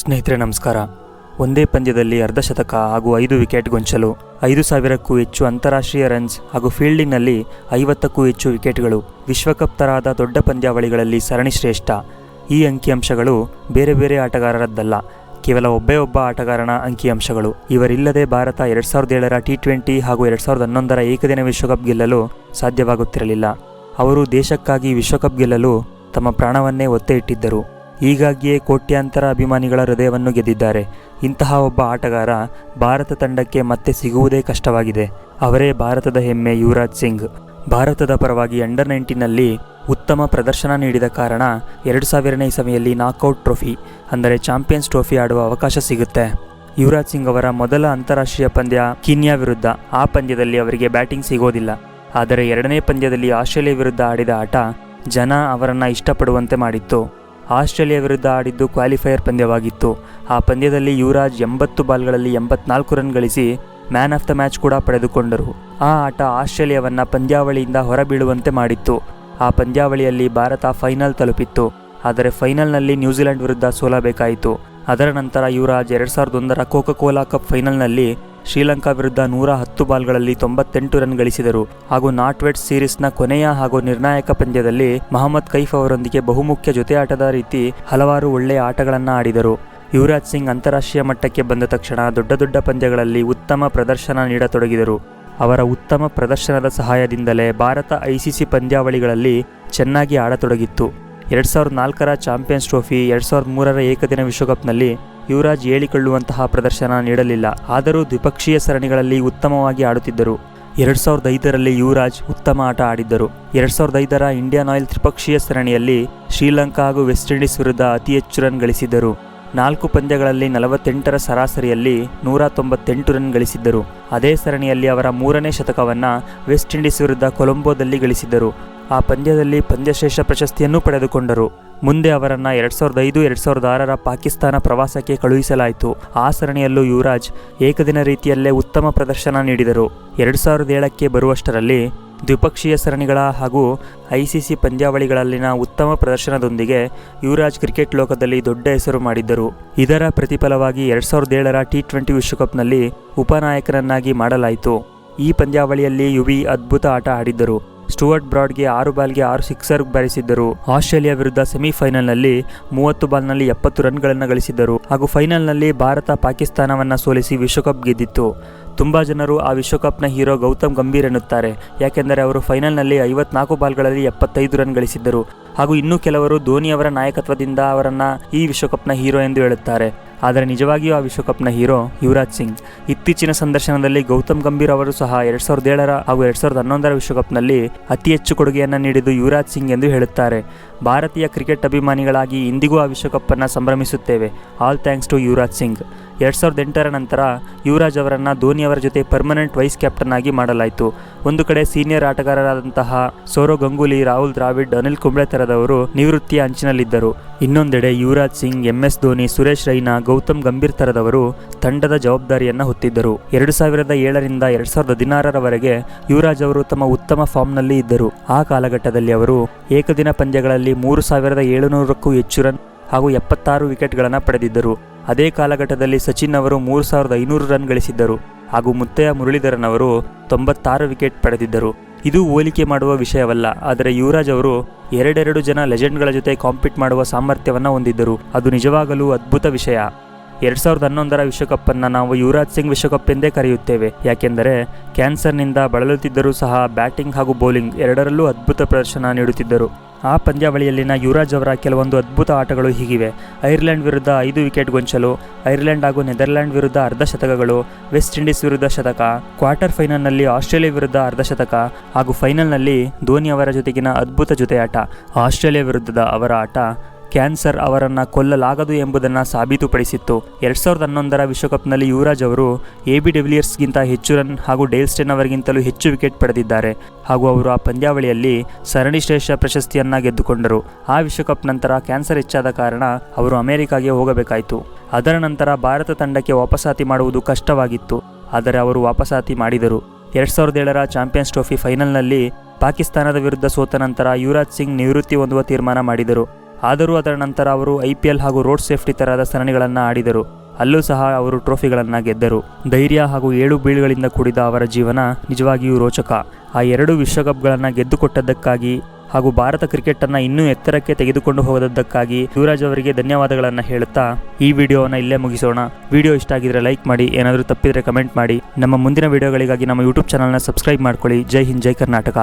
ಸ್ನೇಹಿತರೆ, ನಮಸ್ಕಾರ. ಒಂದೇ ಪಂದ್ಯದಲ್ಲಿ ಅರ್ಧಶತಕ ಹಾಗೂ ಐದು ವಿಕೆಟ್ ಗೊಂಚಲು, ಐದು ಸಾವಿರಕ್ಕೂ ಹೆಚ್ಚು ಅಂತಾರಾಷ್ಟ್ರೀಯ ರನ್ಸ್ ಹಾಗೂ ಫೀಲ್ಡಿಂಗ್ನಲ್ಲಿ ಐವತ್ತಕ್ಕೂ ಹೆಚ್ಚು ವಿಕೆಟ್ಗಳು ವಿಶ್ವಕಪ್ ತರಹದ ದೊಡ್ಡ ಪಂದ್ಯಾವಳಿಗಳಲ್ಲಿ ಸರಣಿ ಶ್ರೇಷ್ಠ. ಈ ಅಂಕಿಅಂಶಗಳು ಬೇರೆ ಬೇರೆ ಆಟಗಾರರದ್ದಲ್ಲ, ಕೇವಲ ಒಬ್ಬೇ ಒಬ್ಬ ಆಟಗಾರನ ಅಂಕಿಅಂಶಗಳು. ಇವರಿಲ್ಲದೆ ಭಾರತ ಎರಡು ಸಾವಿರದ ಏಳರ ಟಿ ಟ್ವೆಂಟಿ ಹಾಗೂ ಎರಡು ಸಾವಿರದ ಹನ್ನೊಂದರ ಏಕದಿನ ವಿಶ್ವಕಪ್ ಗೆಲ್ಲಲು ಸಾಧ್ಯವಾಗುತ್ತಿರಲಿಲ್ಲ. ಅವರು ದೇಶಕ್ಕಾಗಿ ವಿಶ್ವಕಪ್ ಗೆಲ್ಲಲು ತಮ್ಮ ಪ್ರಾಣವನ್ನೇ ಒತ್ತೆ ಇಟ್ಟಿದ್ದರು. ಹೀಗಾಗಿಯೇ ಕೋಟ್ಯಾಂತರ ಅಭಿಮಾನಿಗಳ ಹೃದಯವನ್ನು ಗೆದ್ದಿದ್ದಾರೆ. ಇಂತಹ ಒಬ್ಬ ಆಟಗಾರ ಭಾರತ ತಂಡಕ್ಕೆ ಮತ್ತೆ ಸಿಗುವುದೇ ಕಷ್ಟವಾಗಿದೆ. ಅವರೇ ಭಾರತದ ಹೆಮ್ಮೆ ಯುವರಾಜ್ ಸಿಂಗ್. ಭಾರತದ ಪರವಾಗಿ ಅಂಡರ್ ನೈನ್ಟೀನಲ್ಲಿ ಉತ್ತಮ ಪ್ರದರ್ಶನ ನೀಡಿದ ಕಾರಣ ಎರಡು ಸಾವಿರನೇ ಇಸವಿಯಲ್ಲಿ ನಾಕೌಟ್ ಟ್ರೋಫಿ, ಅಂದರೆ ಚಾಂಪಿಯನ್ಸ್ ಟ್ರೋಫಿ ಆಡುವ ಅವಕಾಶ ಸಿಗುತ್ತೆ. ಯುವರಾಜ್ ಸಿಂಗ್ ಅವರ ಮೊದಲ ಅಂತಾರಾಷ್ಟ್ರೀಯ ಪಂದ್ಯ ಕೀನ್ಯಾ ವಿರುದ್ಧ. ಆ ಪಂದ್ಯದಲ್ಲಿ ಅವರಿಗೆ ಬ್ಯಾಟಿಂಗ್ ಸಿಗೋದಿಲ್ಲ. ಆದರೆ ಎರಡನೇ ಪಂದ್ಯದಲ್ಲಿ ಆಸ್ಟ್ರೇಲಿಯಾ ವಿರುದ್ಧ ಆಡಿದ ಆಟ ಜನ ಅವರನ್ನು ಇಷ್ಟಪಡುವಂತೆ ಮಾಡಿತ್ತು. ಆಸ್ಟ್ರೇಲಿಯಾ ವಿರುದ್ಧ ಆಡಿದ್ದು ಕ್ವಾಲಿಫೈಯರ್ ಪಂದ್ಯವಾಗಿತ್ತು. ಆ ಪಂದ್ಯದಲ್ಲಿ ಯುವರಾಜ್ ಎಂಬತ್ತು ಬಾಲ್ಗಳಲ್ಲಿ ಎಂಬತ್ನಾಲ್ಕು ರನ್ ಗಳಿಸಿ ಮ್ಯಾನ್ ಆಫ್ ದ ಮ್ಯಾಚ್ ಕೂಡ ಪಡೆದುಕೊಂಡರು. ಆ ಆಟ ಆಸ್ಟ್ರೇಲಿಯಾವನ್ನ ಪಂದ್ಯಾವಳಿಯಿಂದ ಹೊರಬೀಳುವಂತೆ ಮಾಡಿತ್ತು. ಆ ಪಂದ್ಯಾವಳಿಯಲ್ಲಿ ಭಾರತ ಫೈನಲ್ ತಲುಪಿತ್ತು. ಆದರೆ ಫೈನಲ್ನಲ್ಲಿ ನ್ಯೂಜಿಲೆಂಡ್ ವಿರುದ್ಧ ಸೋಲಬೇಕಾಯಿತು. ಅದರ ನಂತರ ಯುವರಾಜ್ ಎರಡು ಸಾವಿರದ ಒಂದರ ಕೋಕಾ ಕಪ್ ಫೈನಲ್ನಲ್ಲಿ ಶ್ರೀಲಂಕಾ ವಿರುದ್ಧ ನೂರ ಹತ್ತು ಬಾಲ್ಗಳಲ್ಲಿ ತೊಂಬತ್ತೆಂಟು ರನ್ ಗಳಿಸಿದರು. ಹಾಗೂ ನಾಟ್ವೆಟ್ ಸೀರೀಸ್ನ ಕೊನೆಯ ಹಾಗೂ ನಿರ್ಣಾಯಕ ಪಂದ್ಯದಲ್ಲಿ ಮಹಮ್ಮದ್ ಕೈಫ್ ಅವರೊಂದಿಗೆ ಬಹುಮುಖ್ಯ ಜೊತೆಯಾಟದ ರೀತಿ ಹಲವಾರು ಒಳ್ಳೆಯ ಆಟಗಳನ್ನು ಆಡಿದರು. ಯುವರಾಜ್ ಸಿಂಗ್ ಅಂತಾರಾಷ್ಟ್ರೀಯ ಮಟ್ಟಕ್ಕೆ ಬಂದ ತಕ್ಷಣ ದೊಡ್ಡ ದೊಡ್ಡ ಪಂದ್ಯಗಳಲ್ಲಿ ಉತ್ತಮ ಪ್ರದರ್ಶನ ನೀಡತೊಡಗಿದರು. ಅವರ ಉತ್ತಮ ಪ್ರದರ್ಶನದ ಸಹಾಯದಿಂದಲೇ ಭಾರತ ಐಸಿಸಿ ಪಂದ್ಯಾವಳಿಗಳಲ್ಲಿ ಚೆನ್ನಾಗಿ ಆಡತೊಡಗಿತ್ತು. ಎರಡು ಸಾವಿರದ ನಾಲ್ಕರ ಚಾಂಪಿಯನ್ಸ್ ಟ್ರೋಫಿ, ಎರಡು ಸಾವಿರದ ಮೂರರ ಏಕದಿನ ವಿಶ್ವಕಪ್ನಲ್ಲಿ ಯುವರಾಜ್ ಹೇಳಿಕೊಳ್ಳುವಂತಹ ಪ್ರದರ್ಶನ ನೀಡಲಿಲ್ಲ. ಆದರೂ ದ್ವಿಪಕ್ಷೀಯ ಸರಣಿಗಳಲ್ಲಿ ಉತ್ತಮವಾಗಿ ಆಡುತ್ತಿದ್ದರು. ಎರಡು ಸಾವಿರದ ಐದರಲ್ಲಿ ಯುವರಾಜ್ ಉತ್ತಮ ಆಟ ಆಡಿದ್ದರು. ಎರಡು ಸಾವಿರದ ಐದರ ಇಂಡಿಯನ್ ಆಯಿಲ್ ತ್ರಿಪಕ್ಷೀಯ ಸರಣಿಯಲ್ಲಿ ಶ್ರೀಲಂಕಾ ಹಾಗೂ ವೆಸ್ಟ್ ಇಂಡೀಸ್ ವಿರುದ್ಧ ಅತಿ ಹೆಚ್ಚು ರನ್ ಗಳಿಸಿದ್ದರು. ನಾಲ್ಕು ಪಂದ್ಯಗಳಲ್ಲಿ ನಲವತ್ತೆಂಟರ ಸರಾಸರಿಯಲ್ಲಿ ನೂರ ತೊಂಬತ್ತೆಂಟು ರನ್ ಗಳಿಸಿದ್ದರು. ಅದೇ ಸರಣಿಯಲ್ಲಿ ಅವರ ಮೂರನೇ ಶತಕವನ್ನು ವೆಸ್ಟ್ ಇಂಡೀಸ್ ವಿರುದ್ಧ ಕೊಲಂಬೋದಲ್ಲಿ ಗಳಿಸಿದ್ದರು. ಆ ಪಂದ್ಯದಲ್ಲಿ ಪಂದ್ಯಶ್ರೇಷ್ಠ ಪ್ರಶಸ್ತಿಯನ್ನು ಪಡೆದುಕೊಂಡರು. ಮುಂದೆ ಅವರನ್ನು ಎರಡು ಸಾವಿರದ ಐದು, ಎರಡು ಸಾವಿರದ ಆರರ ಪಾಕಿಸ್ತಾನ ಪ್ರವಾಸಕ್ಕೆ ಕಳುಹಿಸಲಾಯಿತು. ಆ ಸರಣಿಯಲ್ಲೂ ಯುವರಾಜ್ ಏಕದಿನ ರೀತಿಯಲ್ಲೇ ಉತ್ತಮ ಪ್ರದರ್ಶನ ನೀಡಿದರು. ಎರಡು ಸಾವಿರದ ಏಳಕ್ಕೆ ಬರುವಷ್ಟರಲ್ಲಿ ದ್ವಿಪಕ್ಷೀಯ ಸರಣಿಗಳ ಹಾಗೂ ಐಸಿಸಿ ಪಂದ್ಯಾವಳಿಗಳಲ್ಲಿನ ಉತ್ತಮ ಪ್ರದರ್ಶನದೊಂದಿಗೆ ಯುವರಾಜ್ ಕ್ರಿಕೆಟ್ ಲೋಕದಲ್ಲಿ ದೊಡ್ಡ ಹೆಸರು ಮಾಡಿದ್ದರು. ಇದರ ಪ್ರತಿಫಲವಾಗಿ ಎರಡು ಸಾವಿರದ ಏಳರ ಟಿ ಟ್ವೆಂಟಿ ವಿಶ್ವಕಪ್ನಲ್ಲಿ ಉಪನಾಯಕನನ್ನಾಗಿ ಮಾಡಲಾಯಿತು. ಈ ಪಂದ್ಯಾವಳಿಯಲ್ಲಿ ಯುವಿ ಅದ್ಭುತ ಆಟ ಆಡಿದ್ದರು. ಸ್ಟುವರ್ಟ್ ಬ್ರಾಡ್ಗೆ ಆರು ಬಾಲ್ಗೆ ಆರು ಸಿಕ್ಸರ್ ಬಾರಿಸಿದ್ದರು. ಆಸ್ಟ್ರೇಲಿಯಾ ವಿರುದ್ಧ ಸೆಮಿಫೈನಲ್ನಲ್ಲಿ ಮೂವತ್ತು ಬಾಲ್ನಲ್ಲಿ ಎಪ್ಪತ್ತು ರನ್ಗಳನ್ನು ಗಳಿಸಿದ್ದರು. ಹಾಗೂ ಫೈನಲ್ನಲ್ಲಿ ಭಾರತ ಪಾಕಿಸ್ತಾನವನ್ನು ಸೋಲಿಸಿ ವಿಶ್ವಕಪ್ ಗೆದ್ದಿತ್ತು. ತುಂಬ ಜನರು ಆ ವಿಶ್ವಕಪ್ನ ಹೀರೋ ಗೌತಮ್ ಗಂಭೀರ್ ಎನ್ನುತ್ತಾರೆ. ಯಾಕೆಂದರೆ ಅವರು ಫೈನಲ್ನಲ್ಲಿ ಐವತ್ನಾಲ್ಕು ಬಾಲ್ಗಳಲ್ಲಿ ಎಪ್ಪತ್ತೈದು ರನ್ ಗಳಿಸಿದ್ದರು. ಹಾಗೂ ಇನ್ನೂ ಕೆಲವರು ಧೋನಿ ಅವರ ನಾಯಕತ್ವದಿಂದ ಅವರನ್ನು ಈ ವಿಶ್ವಕಪ್ನ ಹೀರೋ ಎಂದು ಹೇಳುತ್ತಾರೆ. ಆದರೆ ನಿಜವಾಗಿಯೂ ಆ ವಿಶ್ವಕಪ್ನ ಹೀರೋ ಯುವರಾಜ್ ಸಿಂಗ್. ಇತ್ತೀಚಿನ ಸಂದರ್ಶನದಲ್ಲಿ ಗೌತಮ್ ಗಂಭೀರ್ ಅವರು ಸಹ ಎರಡು ಸಾವಿರದ ಏಳರ ಹಾಗೂ ಎರಡ್ ಸಾವಿರದ ಹನ್ನೊಂದರ ವಿಶ್ವಕಪ್ನಲ್ಲಿ ಅತಿ ಹೆಚ್ಚು ಕೊಡುಗೆಯನ್ನು ನೀಡಿದ್ದು ಯುವರಾಜ್ ಸಿಂಗ್ ಎಂದು ಹೇಳುತ್ತಾರೆ. ಭಾರತೀಯ ಕ್ರಿಕೆಟ್ ಅಭಿಮಾನಿಗಳಾಗಿ ಇಂದಿಗೂ ಆ ವಿಶ್ವಕಪ್ಪನ್ನು ಸಂಭ್ರಮಿಸುತ್ತೇವೆ. All thanks to Yuvraj Singh. ಎರಡು ಸಾವಿರದ ಎಂಟರ ನಂತರ ಯುವರಾಜ್ ಅವರನ್ನು ಧೋನಿ ಅವರ ಜೊತೆ ಪರ್ಮನೆಂಟ್ ವೈಸ್ ಕ್ಯಾಪ್ಟನ್ ಆಗಿ ಮಾಡಲಾಯಿತು. ಒಂದು ಕಡೆ ಸೀನಿಯರ್ ಆಟಗಾರರಾದಂತಹ ಸೌರವ್ ಗಂಗೂಲಿ, ರಾಹುಲ್ ದ್ರಾವಿಡ್, ಅನಿಲ್ ಕುಂಬ್ಳೆ ತರದವರು ನಿವೃತ್ತಿಯ ಅಂಚಿನಲ್ಲಿದ್ದರು. ಇನ್ನೊಂದೆಡೆ ಯುವರಾಜ್ ಸಿಂಗ್, ಎಂಎಸ್ ಧೋನಿ, ಸುರೇಶ್ ರೈನಾ, ಗೌತಮ್ ಗಂಭೀರ್ ತರದವರು ತಂಡದ ಜವಾಬ್ದಾರಿಯನ್ನು ಹೊತ್ತಿದ್ದರು. ಎರಡು ಸಾವಿರದ ಏಳರಿಂದ ಎರಡ್ ಸಾವಿರದ ಹದಿನಾರರವರೆಗೆ ಯುವರಾಜ್ ಅವರು ತಮ್ಮ ಉತ್ತಮ ಫಾರ್ಮ್ನಲ್ಲಿ ಇದ್ದರು. ಆ ಕಾಲಘಟ್ಟದಲ್ಲಿ ಅವರು ಏಕದಿನ ಪಂದ್ಯಗಳಲ್ಲಿ ಮೂರು ಸಾವಿರದ ಏಳುನೂರಕ್ಕೂ ಹೆಚ್ಚು ರನ್ ಹಾಗೂ ಎಪ್ಪತ್ತಾರು ವಿಕೆಟ್ಗಳನ್ನು ಪಡೆದಿದ್ದರು. ಅದೇ ಕಾಲಘಟ್ಟದಲ್ಲಿ ಸಚಿನ್ ಅವರು ಮೂರು ಸಾವಿರದ ಐನೂರು ರನ್ ಗಳಿಸಿದ್ದರು ಹಾಗೂ ಮುತ್ತಯ್ಯ ಮುರಳೀಧರನ್ ಅವರು ತೊಂಬತ್ತಾರು ವಿಕೆಟ್ ಪಡೆದಿದ್ದರು. ಇದು ಹೋಲಿಕೆ ಮಾಡುವ ವಿಷಯವಲ್ಲ, ಆದರೆ ಯುವರಾಜ್ ಅವರು ಎರಡೆರಡು ಜನ ಲೆಜೆಂಡ್ಗಳ ಜೊತೆ ಕಾಂಪೀಟ್ ಮಾಡುವ ಸಾಮರ್ಥ್ಯವನ್ನು ಹೊಂದಿದ್ದರು. ಅದು ನಿಜವಾಗಲೂ ಅದ್ಭುತ ವಿಷಯ. ಎರಡು ಸಾವಿರದ ಹನ್ನೊಂದರ ವಿಶ್ವಕಪ್ಪನ್ನು ನಾವು ಯುವರಾಜ್ ಸಿಂಗ್ ವಿಶ್ವಕಪ್ ಎಂದೇ ಕರೆಯುತ್ತೇವೆ. ಯಾಕೆಂದರೆ, ಕ್ಯಾನ್ಸರ್ನಿಂದ ಬಳಲುತ್ತಿದ್ದರೂ ಸಹ ಬ್ಯಾಟಿಂಗ್ ಹಾಗೂ ಬೌಲಿಂಗ್ ಎರಡರಲ್ಲೂ ಅದ್ಭುತ ಪ್ರದರ್ಶನ ನೀಡುತ್ತಿದ್ದರು. ಆ ಪಂದ್ಯಾವಳಿಯಲ್ಲಿನ ಯುವರಾಜ್ ಅವರ ಕೆಲವೊಂದು ಅದ್ಭುತ ಆಟಗಳು ಹೀಗಿವೆ. ಐರ್ಲೆಂಡ್ ವಿರುದ್ಧ ಐದು ವಿಕೆಟ್ ಗೊಂಚಲು, ಐರ್ಲೆಂಡ್ ಹಾಗೂ ನೆದರ್ಲ್ಯಾಂಡ್ ವಿರುದ್ಧ ಅರ್ಧ ಶತಕಗಳು, ವೆಸ್ಟ್ ಇಂಡೀಸ್ ವಿರುದ್ಧ ಶತಕ, ಕ್ವಾರ್ಟರ್ ಫೈನಲ್ನಲ್ಲಿ ಆಸ್ಟ್ರೇಲಿಯಾ ವಿರುದ್ಧ ಅರ್ಧ ಶತಕ ಹಾಗೂ ಫೈನಲ್ನಲ್ಲಿ ಧೋನಿ ಅವರ ಜೊತೆಗಿನ ಅದ್ಭುತ ಜೊತೆಯಾಟ, ಆಸ್ಟ್ರೇಲಿಯಾ ವಿರುದ್ಧದ ಅವರ ಆಟ ಕ್ಯಾನ್ಸರ್ ಅವರನ್ನು ಕೊಲ್ಲಲಾಗದು ಎಂಬುದನ್ನು ಸಾಬೀತುಪಡಿಸಿತ್ತು. ಎರಡು ಸಾವಿರದ ಹನ್ನೊಂದರ ವಿಶ್ವಕಪ್ನಲ್ಲಿ ಯುವರಾಜ್ ಅವರು ಎ ಬಿ ಡೆವಿಲಿಯರ್ಸ್ಗಿಂತ ಹೆಚ್ಚು ರನ್ ಹಾಗೂ ಡೇಲ್ಸ್ಟೆನ್ ಅವರಿಗಿಂತಲೂ ಹೆಚ್ಚು ವಿಕೆಟ್ ಪಡೆದಿದ್ದಾರೆ. ಹಾಗೂ ಅವರು ಆ ಪಂದ್ಯಾವಳಿಯಲ್ಲಿ ಸರಣಿ ಶ್ರೇಷ್ಠ ಪ್ರಶಸ್ತಿಯನ್ನು ಗೆದ್ದುಕೊಂಡರು. ಆ ವಿಶ್ವಕಪ್ ನಂತರ ಕ್ಯಾನ್ಸರ್ ಹೆಚ್ಚಾದ ಕಾರಣ ಅವರು ಅಮೆರಿಕಾಗೆ ಹೋಗಬೇಕಾಯಿತು. ಅದರ ನಂತರ ಭಾರತ ತಂಡಕ್ಕೆ ವಾಪಸಾತಿ ಮಾಡುವುದು ಕಷ್ಟವಾಗಿತ್ತು. ಆದರೆ ಅವರು ವಾಪಸಾತಿ ಮಾಡಿದರು. ಎರಡು ಸಾವಿರದ ಏಳರ ಚಾಂಪಿಯನ್ಸ್ ಟ್ರೋಫಿ ಫೈನಲ್ನಲ್ಲಿ ಪಾಕಿಸ್ತಾನದ ವಿರುದ್ಧ ಸೋತ ನಂತರ ಯುವರಾಜ್ ಸಿಂಗ್ ನಿವೃತ್ತಿ ಹೊಂದುವ ತೀರ್ಮಾನ ಮಾಡಿದರು. ಆದರೂ ಅದರ ನಂತರ ಅವರು ಐ ಪಿ ಎಲ್ ಹಾಗೂ ರೋಡ್ ಸೇಫ್ಟಿ ತರಹದ ಸರಣಿಗಳನ್ನು ಆಡಿದರು. ಅಲ್ಲೂ ಸಹ ಅವರು ಟ್ರೋಫಿಗಳನ್ನು ಗೆದ್ದರು. ಧೈರ್ಯ ಹಾಗೂ ಏಳು ಬೀಳುಗಳಿಂದ ಕೂಡಿದ ಅವರ ಜೀವನ ನಿಜವಾಗಿಯೂ ರೋಚಕ. ಆ ಎರಡು ವಿಶ್ವಕಪ್ಗಳನ್ನು ಗೆದ್ದುಕೊಟ್ಟದ್ದಕ್ಕಾಗಿ ಹಾಗೂ ಭಾರತ ಕ್ರಿಕೆಟನ್ನು ಇನ್ನೂ ಎತ್ತರಕ್ಕೆ ತೆಗೆದುಕೊಂಡು ಹೋದದ್ದಕ್ಕಾಗಿ ಯುವರಾಜ್ ಅವರಿಗೆ ಧನ್ಯವಾದಗಳನ್ನು ಹೇಳುತ್ತಾ ಈ ವಿಡಿಯೋವನ್ನು ಇಲ್ಲೇ ಮುಗಿಸೋಣ. ವಿಡಿಯೋ ಇಷ್ಟ ಆಗಿದ್ರೆ ಲೈಕ್ ಮಾಡಿ, ಏನಾದರೂ ತಪ್ಪಿದರೆ ಕಮೆಂಟ್ ಮಾಡಿ. ನಮ್ಮ ಮುಂದಿನ ವಿಡಿಯೋಗಳಿಗಾಗಿ ನಮ್ಮ ಯೂಟ್ಯೂಬ್ ಚಾನಲ್ನ ಸಬ್ಸ್ಕ್ರೈಬ್ ಮಾಡ್ಕೊಳ್ಳಿ. ಜೈ ಹಿಂದ್, ಜೈ ಕರ್ನಾಟಕ.